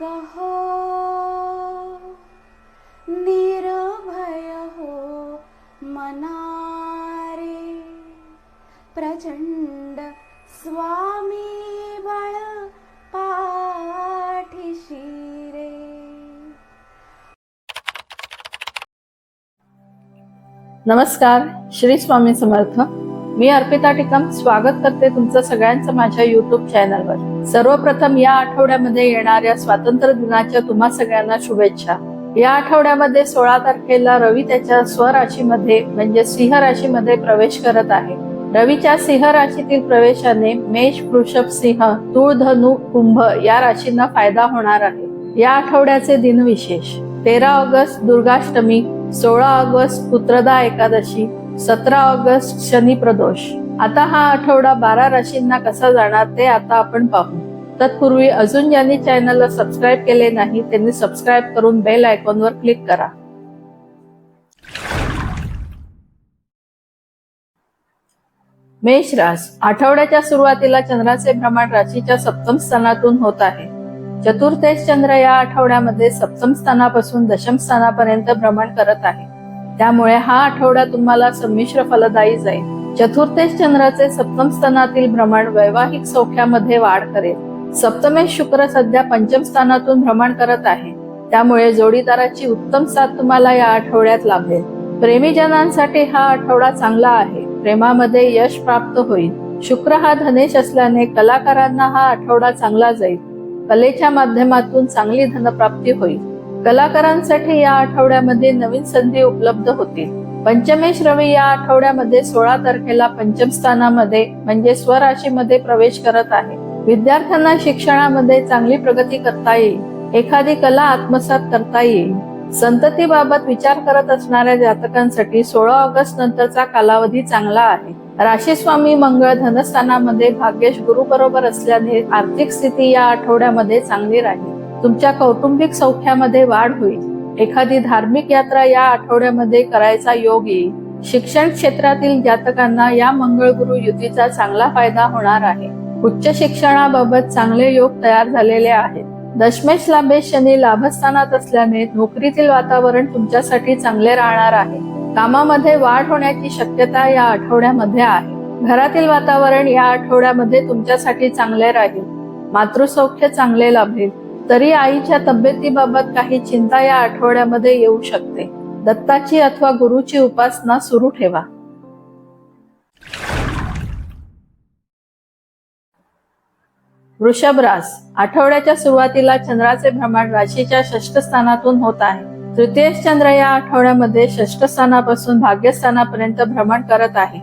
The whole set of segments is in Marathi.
कहो हो निर्भय हो मनारे प्रचंड स्वामी बळ पाठीशी रे नमस्कार श्री स्वामी समर्थ. मी अर्पिता टिकम स्वागत करते तुमचं सगळ्यांचं माझ्या युट्यूब चॅनलवर सर्वप्रथम या आठवड्यामध्ये येणाऱ्या स्वातंत्र्य दिनाच्या तुम्हा सगळ्यांना शुभेच्छा. या आठवड्यामध्ये सोळा तारखेला रवी त्याच्या स्वराशीमध्ये म्हणजे सिंह राशीमध्ये प्रवेश करत आहे. रवीच्या सिंह राशीतील प्रवेशाने मेष वृषभ सिंह तूळ धनु कुंभ या राशींना फायदा होणार आहे. या आठवड्याचे दिनविशेष. तेरा ऑगस्ट दुर्गाष्टमी सोळा ऑगस्ट पुत्रदा एकादशी सतरा ऑगस्ट शनी प्रदोष. आता हा आठवडा बारा राशींना कसा जाणार ते आता आपण पाहू. तत्पूर्वी अजून ज्यांनी चॅनलला सबस्क्राईब केले नाही त्यांनी सबस्क्राईब करून बेल आयकॉनवर क्लिक करा. मेष रास आठवड्याच्या सुरुवातीला चंद्राचे भ्रमण राशीच्या सप्तम स्थानातून होत आहे. चतुर्थेश चंद्र या आठवड्यामध्ये सप्तम स्थानापासून दशम स्थानापर्यंत भ्रमण करत आहे. त्यामुळे हा आठवडा तुम्हाला संमिश्र फलदायी जाईल. चतुर्थेश चंद्राचे सप्तम स्थानातील भ्रमण वैवाहिक सौख्यामध्ये वाढ करेल. सप्तमेश शुक्र सध्या पंचम स्थानातून भ्रमण करत आहे. त्यामुळे जोडीदाराची उत्तम साथ तुम्हाला या आठवड्यात लाभेल. प्रेमीजनांसाठी हा आठवडा चांगला आहे. प्रेमामध्ये यश प्राप्त होईल. शुक्र हा धनेश असल्याने कलाकारांना हा आठवडा चांगला जाईल. कलेच्या माध्यमातून चांगली धनप्राप्ती होईल. कलाकारांसाठी या आठवड्यामध्ये नवीन संधी उपलब्ध होतील. पंचमेश रवी या आठवड्यामध्ये सोळा तारखेला पंचम स्थानामध्ये म्हणजे स्वराशीमध्ये प्रवेश करत आहे. विद्यार्थ्यांना शिक्षणामध्ये चांगली प्रगती करता येईल. एखादी कला आत्मसात करता येईल. संततीबाबत विचार करत असणाऱ्या जातकांसाठी सोळा ऑगस्ट नंतरचा कालावधी चांगला आहे. राशीस्वामी मंगळ धनस्थानामध्ये भाग्येश गुरु बरोबर असल्याने आर्थिक स्थिती या आठवड्यामध्ये चांगली राहील. तुमच्या कौटुंबिक सौख्यामध्ये वाढ होईल. एखादी धार्मिक यात्रा या आठवड्यामध्ये करायचा योग येईल. शिक्षण क्षेत्रातील जातकांना या मंगळ गुरु युतीचा चांगला फायदा होणार आहे. उच्च शिक्षणाबाबत चांगले योग तयार झालेले आहेत. दशमेश लाभेश शनी लाभस्थानात असल्याने नोकरीतील वातावरण तुमच्यासाठी चांगले राहणार आहे. कामामध्ये वाढ होण्याची शक्यता या आठवड्यामध्ये आहे. घरातील वातावरण या आठवड्यामध्ये तुमच्यासाठी चांगले राहील. मातृसौख्य चांगले लाभेल. तरी आईच्या तब्येतीबाबत काही चिंता या आठवड्यामध्ये येऊ शकते. दत्ताची अथवा गुरुची उपासना सुरू ठेवा. वृषभ रास आठवड्याच्या सुरुवातीला चंद्राचे भ्रमण राशीच्या षष्ठ स्थानातून होत आहे. तृतीय चंद्र या आठवड्यामध्ये षष्ठ स्थानापासून भाग्यस्थानापर्यंत भ्रमण करत आहे.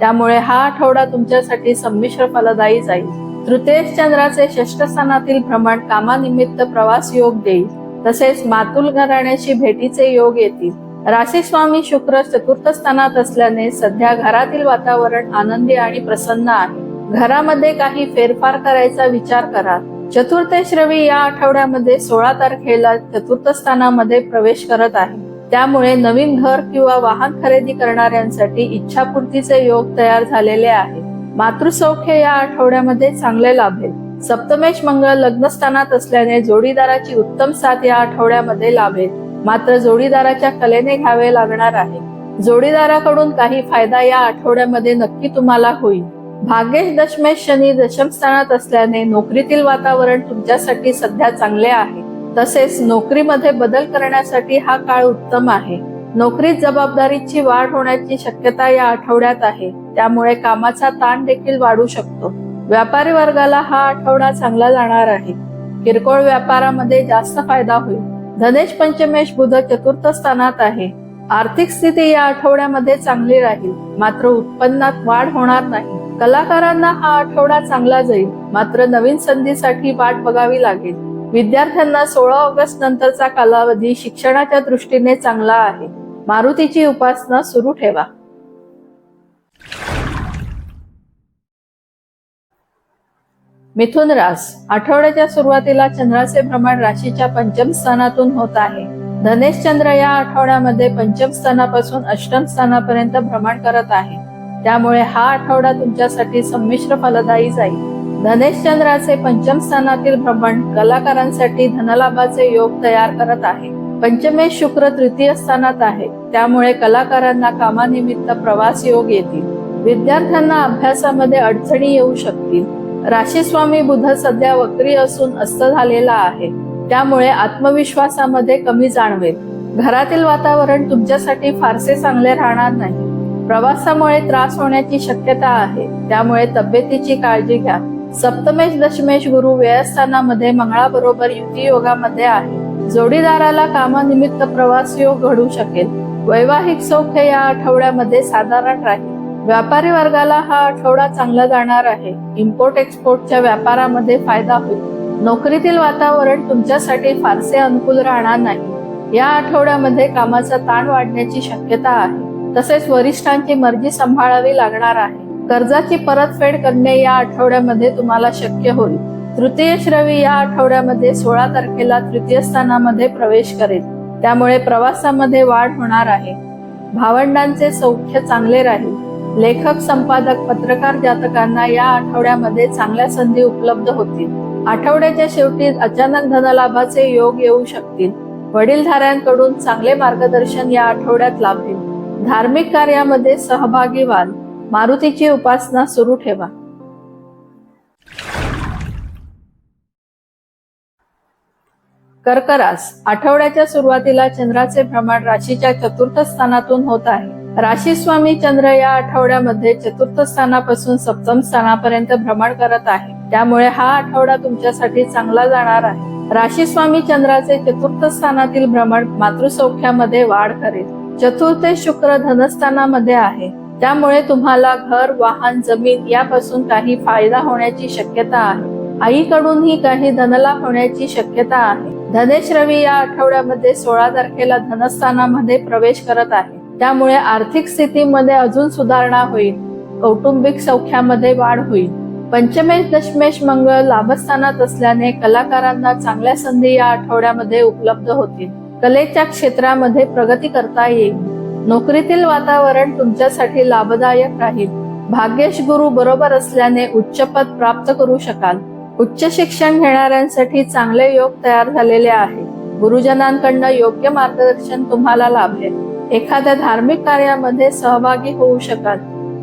त्यामुळे हा आठवडा तुमच्यासाठी संमिश्र फलदायी जाईल. तृतीय चंद्राचे षष्ठस्थानातील भ्रमण कामानिमित्त प्रवास योग देईल. तसेच मातुल घराण्याशी भेटीचे योग येतील. राशी स्वामी शुक्र चतुर्थ स्थानात असल्याने सध्या घरातील वातावरण आनंदी आणि प्रसन्न आहे. घरामध्ये काही फेरफार करायचा विचार करा. चतुर्थेश रवी या आठवड्यामध्ये सोळा तारखेला चतुर्थ स्थानामध्ये प्रवेश करत आहे. त्यामुळे नवीन घर किंवा वाहन खरेदी करणाऱ्यांसाठी इच्छापूर्तीचे योग तयार झालेले आहे. मातृसौख्य या आठवड्यामध्ये चांगले लाभेल सप्तमेश मंगळ लग्नस्थानात असल्याने जोडीदाराची उत्तम साथ या आठवड्यामध्ये लाभेल मात्र जोडीदाराच्या कलेने घ्यावे लागणार आहे. जोडीदाराकडून काही फायदा या आठवड्यामध्ये नक्की तुम्हाला होईल. भाग्येश दशमेश शनी दशम स्थानात असल्याने नोकरीतील वातावरण तुमच्यासाठी सध्या चांगले आहे. तसेच नोकरीमध्ये बदल करण्यासाठी हा काळ उत्तम आहे. नोकरीत जबाबदारीची वाढ होण्याची शक्यता या आठवड्यात आहे. त्यामुळे कामाचा ताण देखील वाढू शकतो. व्यापारी वर्गाला हा आठवडा चांगला जाणार आहे. किरकोळ व्यापारामध्ये जास्त फायदा होईल. धनेश पंचमेश बुध चतुर्थ स्थानात आहे. आर्थिक स्थिती या आठवड्यामध्ये चांगली राहील. मात्र उत्पन्नात वाढ होणार नाही. कलाकारांना हा आठवडा चांगला जाईल. मात्र नवीन संधीसाठी वाट बघावी लागेल. विद्यार्थ्यांना सोळा ऑगस्ट नंतरचा कालावधी शिक्षणाच्या दृष्टीने चांगला आहे. मारुतीची उपासना सुरू ठेवा. मिथुन रास आठवड्याच्या सुरुवातीला चंद्राचे भ्रमण राशीच्या पंचम स्थानातून होत आहे. धनेश चंद्र या आठवड्यामध्ये पंचम स्थानापासून अष्टम स्थानापर्यंत भ्रमण करत आहे. त्यामुळे हा आठवडा तुमच्यासाठी संमिश्र फलदायी जाईल. धनेश चंद्राचे पंचम स्थानातील भ्रमण कलाकारांसाठी धनलाभाचे योग तयार करत आहे. पंचमेश शुक्र तृतीय स्थानात आहे. त्यामुळे कलाकारांना कामानिमित्त प्रवास योग येतील. विद्यार्थ्यांना अभ्यासामध्ये अडचणी येऊ शकतील. राशीस्वामी बुध सध्या वक्री असून अस्त झालेला आहे. त्यामुळे आत्मविश्वासामध्ये कमी जाणवेल. घरातील वातावरण तुमच्यासाठी फारसे चांगले राहणार नाही. प्रवासामुळे त्रास होण्याची शक्यता आहे. त्यामुळे तब्येतीची काळजी घ्या. सप्तमेश दशमेश गुरु व्ययस्थानामध्ये मंगळाबरोबर युती योगामध्ये आहे. जोडीदाराला कामानिमित्त प्रवास योग घडू शकेल. वैवाहिक सौख्य या आठवड्यामध्ये साधारण राहील. व्यापारी वर्गाला हा आठवडा चांगला जाणार आहे. इम्पोर्ट एक्सपोर्टच्या व्यापारामध्ये फायदा होईल. नोकरीतील वातावरण तुमच्यासाठी फारसे अनुकूल राहणार नाही. या आठवड्यामध्ये कामाचा ताण वाढण्याची शक्यता आहे. तसेच वरिष्ठांची मर्जी सांभाळावी लागणार आहे. कर्जाची परतफेड करणे या आठवड्यामध्ये तुम्हाला शक्य होईल. तृतीय श्रवी या आठवड्यामध्ये सोळा तारखेला तृतीय स्थानामध्ये प्रवेश करेल. त्यामुळे प्रवासामध्ये वाढ होणार आहे. भावंडांचे सौख्य चांगले राहील. लेखक संपादक पत्रकार जातकांना या आठवड्यामध्ये चांगल्या संधी उपलब्ध होतील. आठवड्याच्या शेवटी अचानक धनलाभाचे योग येऊ शकतील. वडीलधाऱ्यांकडून चांगले मार्गदर्शन या आठवड्यात लाभेल. धार्मिक कार्यामध्ये सहभागी व्हाल. मारुतीची उपासना सुरू ठेवा. कर्करास आठवड्याच्या सुरुवातीला चंद्राचे भ्रमण राशीच्या चतुर्थ स्थानातून होत आहे. राशी स्वामी चंद्र या आठवड्यामध्ये चतुर्थ स्थानापासून सप्तम स्थानापर्यंत भ्रमण करत आहे. त्यामुळे हा आठवडा तुमच्यासाठी चांगला जाणार आहे. राशी स्वामी चंद्राचे चतुर्थ स्थानातील भ्रमण मातृसौख्यामध्ये वाढ करेल. चतुर्थे शुक्र धनस्थानामध्ये आहे. त्यामुळे तुम्हाला घर वाहन जमीन यापासून काही फायदा होण्याची शक्यता आहे. आईकडूनही काही धनलाभ होण्याची शक्यता आहे. धनेश रवी या आठवड्यामध्ये सोळा तारखेला धनस्थानामध्ये प्रवेश करत आहे. त्यामुळे आर्थिक स्थितीमध्ये अजून सुधारणा होईल. कौटुंबिक सौख्यामध्ये वाढ होईल. पंचमेश दशमेश मंगळ लाभस्थानात असल्याने कलाकारांना चांगल्या संधी या आठवड्यामध्ये उपलब्ध होतील. कलेच्या क्षेत्रामध्ये प्रगती करता येईल. नोकरीतील वातावरण तुमच्यासाठी लाभदायक राहील. भाग्येश गुरु बरोबर असल्याने उच्च पद प्राप्त करू शकाल. उच्च शिक्षण घेणाऱ्यांसाठी चांगले योग तयार झालेले आहे. गुरुजनांकडनं योग्य मार्गदर्शन तुम्हाला लाभेल. एखाद्या धार्मिक कार्यामध्ये सहभागी होऊ शकाल.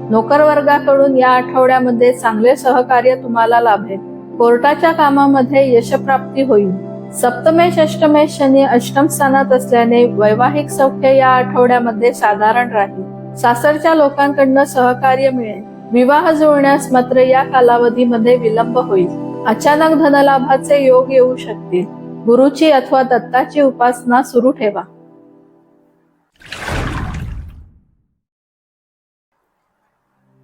नोकरवर्गाकडून या आठवड्यामध्ये चांगले सहकार्य तुम्हाला लाभेल. कोर्टाच्या कामामध्ये यशप्राप्ती होईल. सप्तमेश अष्टमेश शनी अष्टम स्थानात असल्याने वैवाहिक सौख्य या आठवड्यामध्ये साधारण राहील. सासरच्या लोकांकडनं सहकार्य मिळेल. विवाह जुळण्यास मात्र या कालावधीमध्ये विलंब होईल. अचानक धनलाभाचे योग येऊ शकतील गुरुची अथवा दत्ताची उपासना सुरू ठेवा.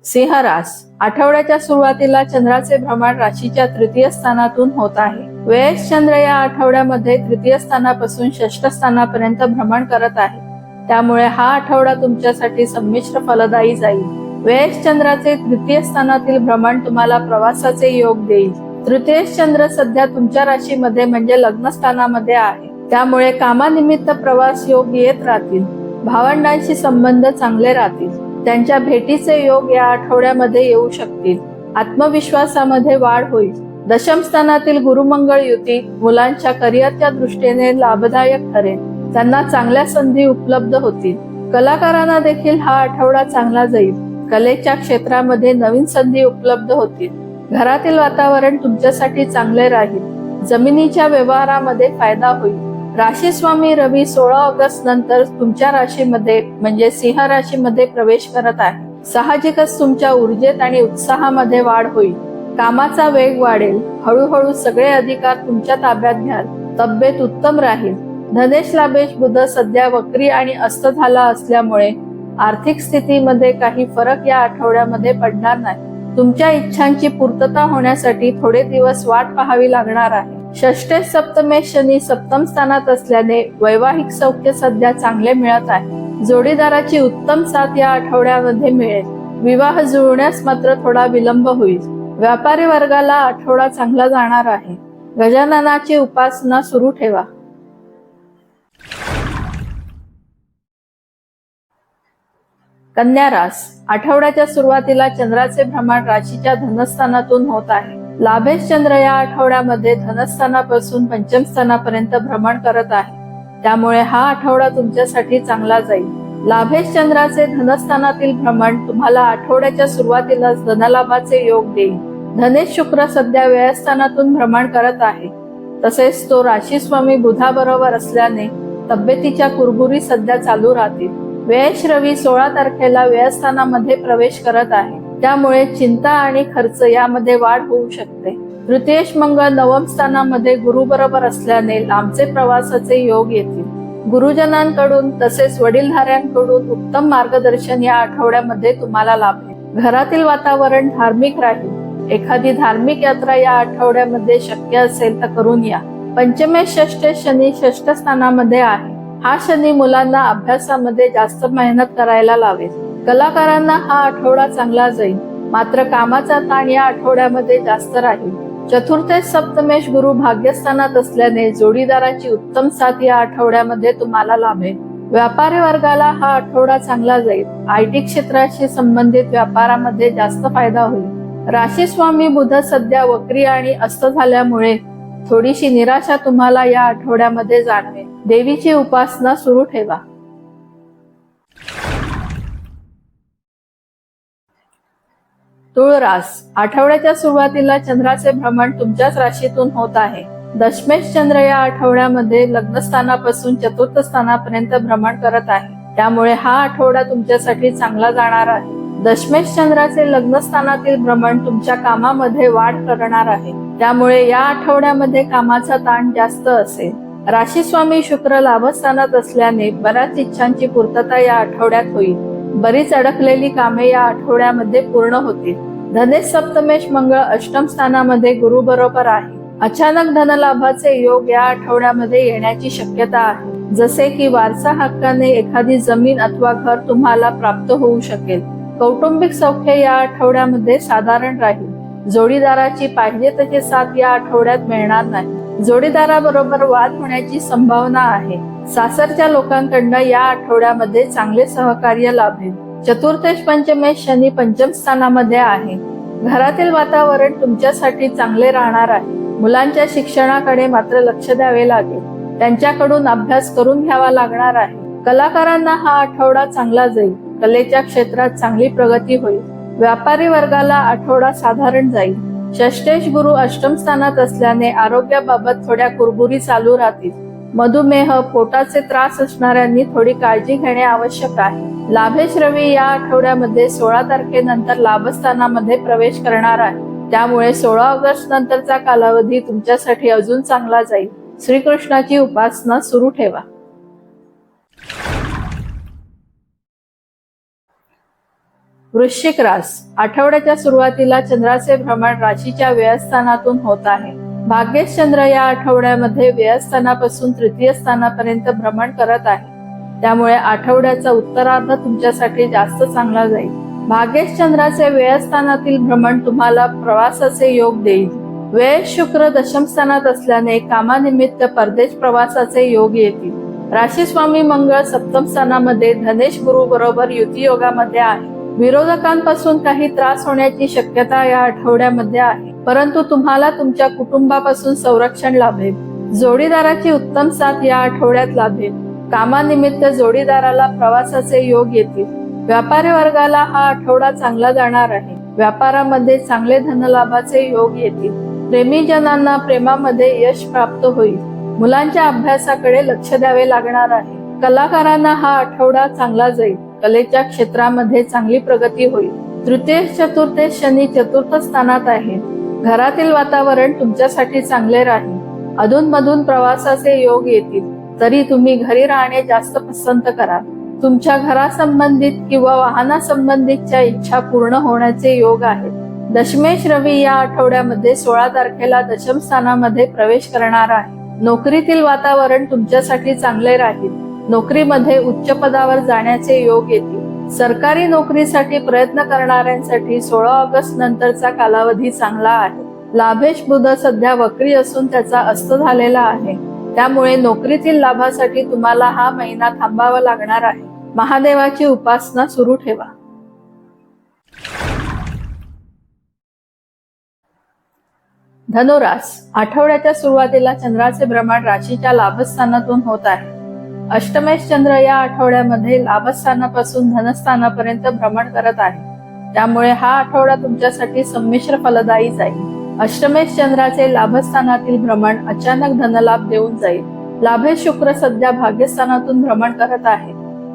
सिंहरास आठवड्याच्या सुरुवातीला चंद्राचे भ्रमण राशीच्या तृतीय स्थानातून होत आहे. वेळेस चंद्र या आठवड्यामध्ये तृतीय स्थानापासून षष्ठ स्थानापर्यंत भ्रमण करत आहे. त्यामुळे हा आठवडा तुमच्यासाठी संमिश्र फलदायी जाईल. वेळेस चंद्राचे तृतीय स्थानातील भ्रमण तुम्हाला प्रवासाचे योग देईल. तृतीय चंद्र सध्या तुमच्या राशीमध्ये म्हणजे लग्नस्थानामध्ये आहे. त्यामुळे कामानिमित्त प्रवास योग येत राहतील. भावंडांशी संबंध चांगले राहतील. त्यांच्या भेटीचे योग या आठवड्यामध्ये येऊ शकतील. आत्मविश्वासामध्ये वाढ होईल. दशम स्थानातील गुरुमंगळ युती मुलांच्या करिअरच्या दृष्टीने लाभदायक ठरेल. त्यांना चांगल्या संधी उपलब्ध होतील. कलाकारांना देखील हा आठवडा चांगला जाईल. कलेच्या क्षेत्रामध्ये नवीन संधी उपलब्ध होतील. घरातील वातावरण तुमच्यासाठी चांगले राहील. जमिनीच्या व्यवहारामध्ये फायदा होईल. राशी स्वामी रवी सोळा ऑगस्ट नंतर तुमच्या राशीमध्ये म्हणजे सिंह राशीमध्ये प्रवेश करत आहे. साहजिकच तुमच्या ऊर्जेत आणि उत्साहामध्ये वाढ होईल. कामाचा वेग वाढेल. हळूहळू सगळे अधिकार तुमच्या ताब्यात घ्याल. तब्येत उत्तम राहील. धनेश लाभेश बुध सध्या वक्री आणि अस्त झाला असल्यामुळे आर्थिक स्थितीमध्ये काही फरक या आठवड्यामध्ये पडणार नाही. तुमच्या इच्छांची पूर्तता होण्यासाठी थोडे दिवस वाट पाहावी लागणार आहे. षष्टे सप्तमे शनी सप्तम स्थानात असल्याने वैवाहिक सौख्य सध्या चांगले मिळत आहे. जोडीदाराची उत्तम साथ या आठवड्यामध्ये मिळेल. विवाह जुळण्यास मात्र थोडा विलंब होईल. व्यापारी वर्गाला आठवडा चांगला जाणार आहे. गजाननाची उपासना सुरू ठेवा. कन्या रास आठवड्याच्या सुरुवातीला चंद्राचे भ्रमण राशीच्या धनस्थानातून होत आहे. लाभेश चंद्र या आठवड्यामध्ये धनस्थानापासून पंचम स्थानापर्यंत भ्रमण करत आहे. त्यामुळे हा आठवडा तुमच्यासाठी चांगला जाईल. लाभेश चंद्राचे धनस्थानातील भ्रमण तुम्हाला आठवड्याच्या सुरुवातीलाच धनलाभाचे योग देईल. धनेश शुक्र सध्या व्ययस्थानातून भ्रमण करत आहे. तसेच तो राशी स्वामी बुधाबरोबर असल्याने तब्येतीच्या कुरबुरी सध्या चालू राहतील. वेश रवी सोळा तारखेला व्ययस्थानामध्ये प्रवेश करत आहे. त्यामुळे चिंता आणि खर्च यामध्ये वाढ होऊ शकते. तृतीयश मंगळ नवम स्थानामध्ये गुरु बरोबर असल्याने लांबचे प्रवासाचे योग येतील. गुरुजनांकडून तसेच वडीलधाऱ्यांकडून उत्तम मार्गदर्शन या आठवड्यामध्ये तुम्हाला लाभेल. घरातील वातावरण धार्मिक राहील. एखादी धार्मिक यात्रा या आठवड्यामध्ये शक्य असेल तर करून या. पंचमेश षष्ठ शनी षष्ठ स्थानामध्ये आहे. हा शनी मुलांना अभ्यासामध्ये जास्त मेहनत करायला लावेल कलाकारांना हा आठवडा चांगला जाईल. मात्र कामाचा ताण या आठवड्यामध्ये जास्त राहील. चतुर्थेश सप्तमेश गुरु भाग्यस्थानात असल्याने जोडीदाराची उत्तम साथ या आठवड्यामध्ये तुम्हाला लाभेल. व्यापारी वर्गाला हा आठवडा चांगला जाईल. आय टी क्षेत्राशी संबंधित व्यापारामध्ये जास्त फायदा होईल. राशी स्वामी बुध सध्या वक्री आणि अस्त झाल्यामुळे थोडीशी निराशा तुम्हाला या आठवड्यामध्ये जाणवेल. देवीची उपासना सुरू ठेवा. तुळरास आठवड्याच्या सुरुवातीला चंद्राचे भ्रमण तुमच्याच राशीतून होत आहे. दशमेश चंद्र या आठवड्यामध्ये लग्नस्थानापासून चतुर्थ स्थानापर्यंत भ्रमण करत आहे. त्यामुळे हा आठवडा तुमच्यासाठी चांगला जाणार आहे. दशमेश चंद्राचे लग्नस्थानातील भ्रमण तुमच्या कामामध्ये वाढ करणार आहे. त्यामुळे या आठवड्यामध्ये कामाचा ताण जास्त असेल. राशी स्वामी शुक्र लाभस्थानात असल्याने बऱ्याच इच्छांची पूर्तता या आठवड्यात होईल. बरीच अडकलेली कामे या आठवड्यामध्ये पूर्ण होतील. धनेश सप्तमेश मंगळ अष्टम स्थानामध्ये गुरु बरोबर आहे. अचानक धनलाभाचे योग या आठवड्यामध्ये येण्याची शक्यता आहे. जसे की वारसा हक्काने एखादी जमीन अथवा घर तुम्हाला प्राप्त होऊ शकेल. कौटुंबिक सौख्य या आठवड्यामध्ये साधारण राहील. जोडीदाराची पाहिजे तशी साथ या आठवड्यात मिळणार नाही. जोडीदाराबरोबर वाद होण्याची संभावना आहे. सासरच्या लोकांकडनं या आठवड्यामध्ये चांगले सहकार्य लाभेल. चतुर्थेश पंचमेश शनी पंचम स्थानामध्ये आहे. घरातील वातावरण तुमच्यासाठी चांगले राहणार आहे. मुलांच्या शिक्षणाकडे मात्र लक्ष द्यावे लागेल. त्यांच्याकडून अभ्यास करून घ्यावा लागणार आहे. कलाकारांना हा आठवडा चांगला जाईल. कलेच्या क्षेत्रात चांगली प्रगती होईल. व्यापारी वर्गाला आठवडा साधारण जाईल. षष्टेश गुरु अष्टम स्थानात असल्याने आरोग्याबाबत थोड्या कुरबुरी चालू राहतील. मधुमेह पोटाचे त्रास असणाऱ्यांनी थोडी काळजी घेणे आवश्यक आहे. लाभेश रवी या आठवड्यामध्ये सोळा तारखेनंतर लाभस्थानामध्ये प्रवेश करणार आहे. त्यामुळे सोळा ऑगस्ट नंतरचा कालावधी तुमच्यासाठी अजून चांगला जाईल. श्रीकृष्णाची उपासना सुरू ठेवा. वृश्चिक रास. आठवड्याच्या सुरुवातीला चंद्राचे भ्रमण राशीच्या व्ययस्थानातून होत आहे. भाग्येश चंद्र या आठवड्यामध्ये व्ययस्थानापासून तृतीय स्थानापर्यंत भ्रमण करत आहे. त्यामुळे आठवड्याचा उत्तरार्ध तुमच्यासाठी जास्त चांगला जाईल. भाग्येश चंद्राचे व्ययस्थानातील भ्रमण तुम्हाला प्रवासाचे योग देईल. वेळ शुक्र दशम स्थानात असल्याने कामानिमित्त परदेश प्रवासाचे योग येतील. राशी स्वामी मंगळ सप्तम स्थानामध्ये धनेश गुरु बरोबर युती योगामध्ये आहे. विरोधकांपासून काही त्रास होण्याची शक्यता या आठवड्यामध्ये आहे. परंतु तुम्हाला तुमच्या कुटुंबापासून संरक्षण लाभेल. जोडीदाराची उत्तम साथ या आठवड्यात लाभेल. कामानिमित्त जोडीदाराला प्रवासाचे योग येतील. व्यापारी वर्गाला हा आठवडा चांगला जाणार आहे. व्यापारामध्ये चांगले धनलाभाचे योग येतील. प्रेमीजनांना प्रेमामध्ये यश प्राप्त होईल. मुलांच्या अभ्यासाकडे लक्ष द्यावे लागणार आहे. कलाकारांना हा आठवडा चांगला जाईल. कलेच्या क्षेत्रामध्ये चांगली प्रगती होईल. तृतीय चतुर्थेश शनी चतुर्थ स्थानात आहे. घरातील वातावरण तुमच्यासाठी चांगले राहील. अधूनमधून प्रवासाचे योग येतील. तरी तुम्ही घरी राहणे जास्त पसंत करा. तुमच्या घरासंबंधित किंवा वाहनासंबंधितच्या इच्छा पूर्ण होण्याचे योग आहेत. दशमेश रवी या आठवड्यामध्ये सोळा तारखेला दशम स्थानामध्ये प्रवेश करणार आहे. नोकरीतील वातावरण तुमच्यासाठी चांगले राहील. नोकरीमध्ये उच्च पदावर जाण्याचे योग येतील. सरकारी नोकरीसाठी प्रयत्न करणाऱ्यांसाठी सोळा ऑगस्ट नंतरचा कालावधी चांगला आहे. लाभेश बुध सध्या वक्री असून त्याचा अस्त झालेला आहे. त्यामुळे नोकरीतील लाभासाठी तुम्हाला हा महिना थांबावा लागणार आहे. महादेवाची उपासना सुरू ठेवा. धनुरास आठवड्याच्या सुरुवातीला चंद्राचे भ्रमण राशीच्या लाभस्थानातून होत आहे. अष्टमेश चंद्र या आठवड्यामध्ये लाभस्थानापासून धनस्थानापर्यंत भ्रमण करत आहे. त्यामुळे हा आठवडा तुमच्यासाठी संमिश्र फलदायी जाईल. अष्टमेश चंद्राचे लाभस्थानातील भ्रमण अचानक धनलाभ देऊन जाईल. लाभेश शुक्र सध्या भाग्यस्थानातून भ्रमण करत आहे.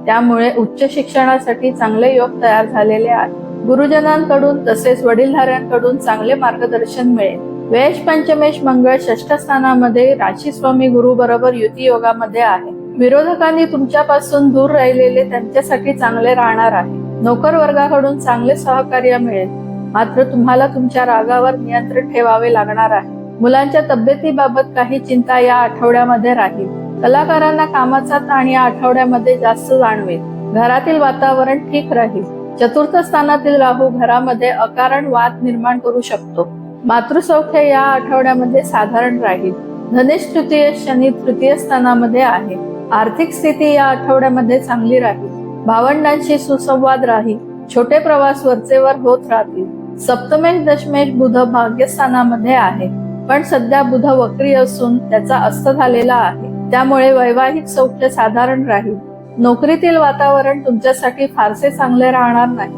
त्यामुळे उच्च शिक्षणासाठी चांगले योग तयार झालेले आहेत गुरुजनांकडून तसेच वडीलधाऱ्यांकडून चांगले मार्गदर्शन मिळेल. वेश पंचमेश मंगळ षष्ठ स्थानामध्ये राशी स्वामी गुरु बरोबर युती योगामध्ये आहे. विरोधकांनी तुमच्यापासून दूर राहिलेले त्यांच्यासाठी चांगले राहणार आहे. नोकर वर्गाकडून चांगले सहकार्य मिळेल. मात्र तुम्हाला तुमच्या रागावर नियंत्रण ठेवावे लागणार आहे. मुलांच्या तब्येतीबाबत काही चिंता या आठवड्यामध्ये राहील. कलाकारांना कामाचा ताण या आठवड्यामध्ये जास्त जाणवेल. घरातील वातावरण ठीक राहील. चतुर्थ स्थानातील राहू घरामध्ये अकारण वाद निर्माण करू शकतो. मातृसौख्य या आठवड्यामध्ये साधारण राहील. धनेश तृतीय शनी तृतीय स्थानामध्ये आहे. आर्थिक स्थिती या आठवड्यामध्ये चांगली राहील. भावंडांशी सुसंवाद राहील. छोटे प्रवास वरचेवर होत राहतील. सप्तमेश दशमेश बुध भाग्यस्थानामध्ये आहे. पण सध्या बुध वक्री असून त्याचा अस्त झालेला आहे. त्यामुळे वैवाहिक सौख्य साधारण राहील. नोकरीतील वातावरण तुमच्यासाठी फारसे चांगले राहणार नाही.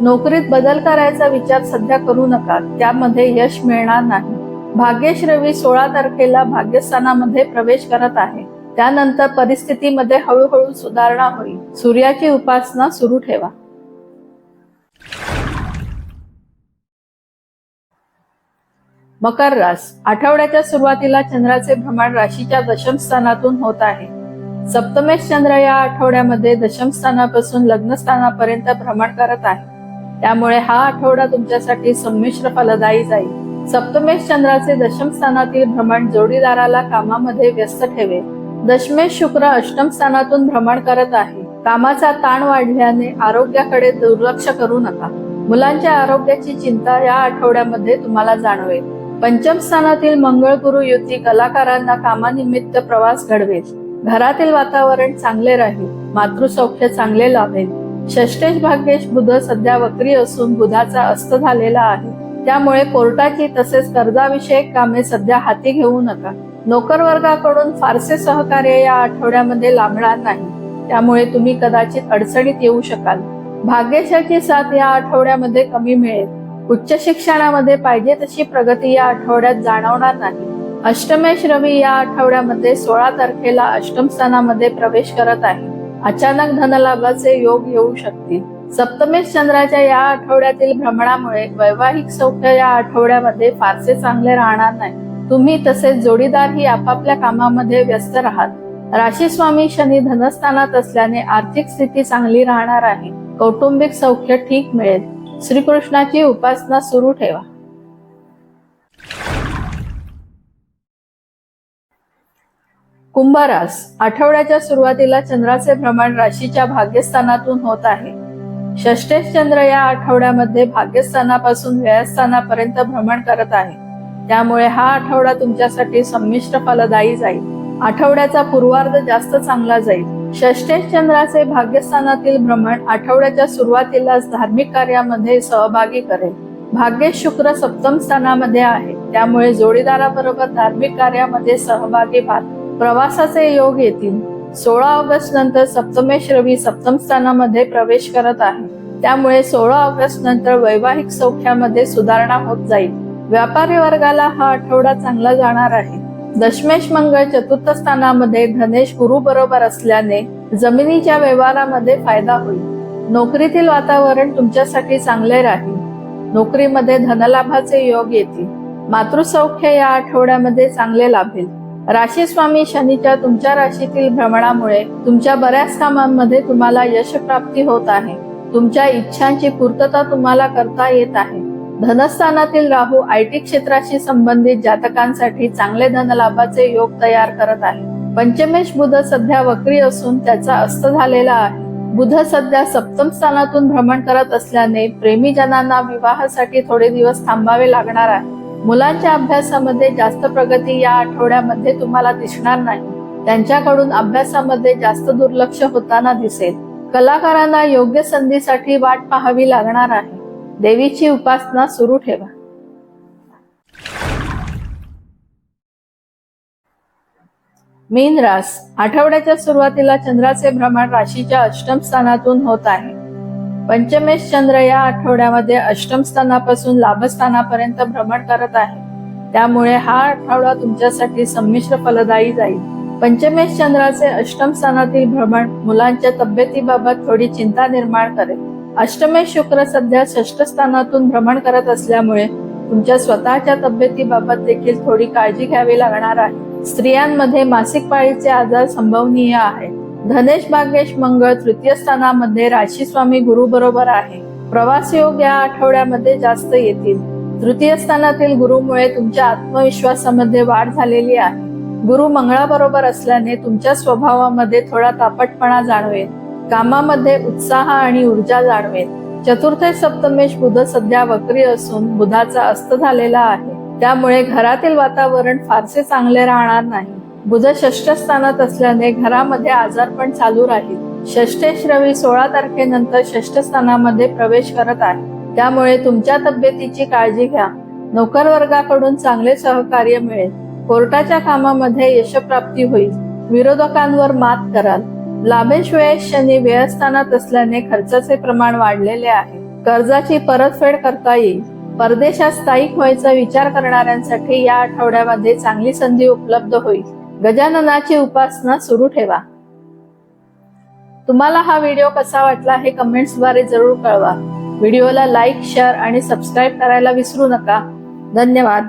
नोकरीत बदल करायचा विचार सध्या करू नका. त्यामध्ये यश मिळणार नाही. भाग्यश्रवी सोळा तारखेला भाग्यस्थानामध्ये प्रवेश करत आहे. त्यानंतर परिस्थितीमध्ये हळूहळू सुधारणा होईल. सूर्याची उपासना सुरू ठेवा. मकर रास. आठवड्याच्या सुरुवातीला चंद्राचे भ्रमण राशीच्या दशम स्थानातून होत आहे. सप्तमेश चंद्र या आठवड्यामध्ये दशम स्थानापासून लग्न स्थानापर्यंत भ्रमण करत आहे. त्यामुळे हा आठवडा तुमच्यासाठी संमिश्र फलदायी जाईल. सप्तमेश चंद्राचे दशम स्थानातील भ्रमण जोडीदाराला कामामध्ये व्यस्त ठेवेल. दशमेश शुक्र अष्टम स्थानातून भ्रमण करत आहे. कामाचा ताण वाढल्याने आरोग्याकडे दुर्लक्ष करू नका. मुलांच्या आरोग्याची चिंता या आठवड्यामध्ये तुम्हाला जाणवेल. पंचम स्थानातील मंगळ गुरु युती कलाकारांना कामानिमित्त प्रवास घडवेल. घरातील वातावरण चांगले राहील. मातृसौख्य चांगले लाभेल. षष्टेश भाग्येश बुध सध्या वक्री असून बुधाचा अस्त झालेला आहे. त्यामुळे कोर्टाची तसेच कर्जाविषयक कामे सध्या हाती घेऊ नका. नोकर वर्गाकडून फारसे सहकार्य या आठवड्यामध्ये लाभणार नाही. त्यामुळे तुम्ही कदाचित अडचणीत येऊ शकाल. भाग्यशाची साथ या आठवड्यामध्ये कमी मिळेल. उच्च शिक्षणामध्ये पाहिजे तशी प्रगती या आठवड्यात जाणवणार नाही. अष्टमेश रवी या आठवड्यामध्ये सोळा तारखेला अष्टम स्थानामध्ये प्रवेश करत आहे. अचानक धनलाभाचे योग येऊ शकतील सप्तमेश चंद्राच्या या आठवड्यातील भ्रमणामुळे वैवाहिक सौख्य या आठवड्यामध्ये फारसे चांगले राहणार नाही. तुम्ही तसेच जोडीदार ही आपापल्या कामामध्ये व्यस्त राहाल. राशी स्वामी शनी धनस्थानात असल्याने आर्थिक स्थिती चांगली राहणार आहे. कौटुंबिक सौख्य ठीक मिळेल. श्रीकृष्णाची उपासना सुरू ठेवा. कुंभरास आठवड्याच्या सुरुवातीला चंद्राचे भ्रमण राशीच्या भाग्यस्थानातून होत आहे. षष्टेश चंद्र या आठवड्यामध्ये भाग्यस्थानापासून व्ययस्थानापर्यंत भ्रमण करत आहे. त्यामुळे हा आठवडा तुमच्यासाठी संमिश्र फलदायी जाईल. आठवड्याचा पूर्वार्ध जास्त चांगला जाईल. षष्टेश चंद्राचे भाग्यस्थानातील भ्रमण आठवड्याच्या सुरुवातीलाच धार्मिक कार्यामध्ये सहभागी करेल. भाग्य शुक्र सप्तम स्थानामध्ये आहे. त्यामुळे जोडीदाराबरोबर धार्मिक कार्यामध्ये सहभागी व्हाल प्रवासाचे योग येतील. सोळा ऑगस्ट नंतर सप्तमेश रवी सप्तम स्थानामध्ये प्रवेश करत आहे. त्यामुळे सोळा ऑगस्ट नंतर वैवाहिक सौख्यामध्ये सुधारणा होत जाईल. व्यापारी वर्गाला हा आठवडा चांगला जाणार आहे. दशमेश मंगळ चतुर्थ स्थानामध्ये धनेश गुरु बरोबर असल्याने जमिनीच्या व्यवहारामध्ये फायदा होईल. नोकरीतील वातावरण तुमच्यासाठी चांगले राहील. नोकरीमध्ये धनलाभाचे योग येतील. मातृसौख्य या आठवड्यामध्ये चांगले लाभेल. राशी स्वामी शनीच्या तुमच्या राशीतील भ्रमणामुळे तुमच्या बऱ्याच कामांमध्ये तुम्हाला यश प्राप्ती होत आहे. तुमच्या इच्छांची पूर्तता तुम्हाला करता येत आहे. धनस्थानातील राहू आय टी क्षेत्राशी संबंधित जातकांसाठी चांगले धनलाभाचे योग तयार करत आहे. पंचमेश बुध सध्या वक्री असून त्याचा अस्त झालेला आहे. बुध सध्या सप्तम स्थानातून भ्रमण करत असल्याने प्रेमी जनांना विवाहासाठी थोडे दिवस थांबावे लागणार आहे. मुलांच्या अभ्यासामध्ये जास्त प्रगती या आठवड्यामध्ये तुम्हाला दिसणार नाही. त्यांच्याकडून अभ्यासामध्ये जास्त दुर्लक्ष होताना दिसेल. कलाकारांना योग्य संधीसाठी वाट पाहावी लागणार आहे. देवीची उपासना सुरू ठेवा. मीन रास आठवड्याच्या सुरुवातीला चंद्राचे भ्रमण राशीच्या अष्टम स्थानातून होत आहे. पंचमेश चंद्र या आठवड्यामध्ये अष्टम स्थानापासून लाभस्थानापर्यंत भ्रमण करत आहे. त्यामुळे हा आठवडा तुमच्यासाठी संमिश्र फलदायी जाईल. पंचमेश चंद्राचे अष्टम स्थानातील भ्रमण मुलांच्या तब्येतीबाबत थोडी चिंता निर्माण करेल. अष्टमेश शुक्र सध्या षष्ठ स्थानातून भ्रमण करत असल्यामुळे तुमच्या स्वतःच्या तब्येतीबाबत देखील थोडी काळजी घ्यावी लागणार आहे. स्त्रियांमध्ये मासिक पाळीचे आजार संभवनीय आहेत. धनेश भाग्येश मंगळ तृतीय स्थानामध्ये राशी स्वामी गुरु बरोबर आहे. प्रवास योग या आठवड्यामध्ये जास्त येतील. तृतीय स्थानातील गुरुमुळे तुमच्या आत्मविश्वासामध्ये वाढ झालेली आहे. गुरु मंगळाबरोबर असल्याने तुमच्या स्वभावामध्ये थोडा तापटपणा जाणवेल. कामामध्ये उत्साह आणि ऊर्जा जाणवेल. चतुर्थ सप्तमेश बुध सध्या वक्री असून बुधाचा अस्त झालेला आहे. त्यामुळे घरातील वातावरण फारसे चांगले राहणार नाही. बुध षष्ठ स्थानात असल्याने घरामध्ये आजारपण चालू राहील. षष्ठेश रवी सोळा तारखेनंतर षष्ठ स्थानामध्ये प्रवेश करत आहे. त्यामुळे तुमच्या तब्येतीची काळजी घ्या. नोकर वर्गाकडून चांगले सहकार्य मिळेल. कोर्टाच्या कामामध्ये यशप्राप्ती होईल. विरोधकांवर मात कराल. लाभेश वेळेस शनी असल्याने खर्चाचे प्रमाण वाढलेले आहे. कर्जाची परतफेड करता येईल. परदेशात स्थायिक व्हायचा विचार करणाऱ्यांसाठी या आठवड्यामध्ये चांगली संधी उपलब्ध होईल. गजाननाची उपासना सुरू ठेवा. तुम्हाला हा व्हिडिओ कसा वाटला हे कमेंट्सद्वारे जरूर कळवा. व्हिडिओला लाईक शेअर आणि सबस्क्राईब करायला विसरू नका. धन्यवाद.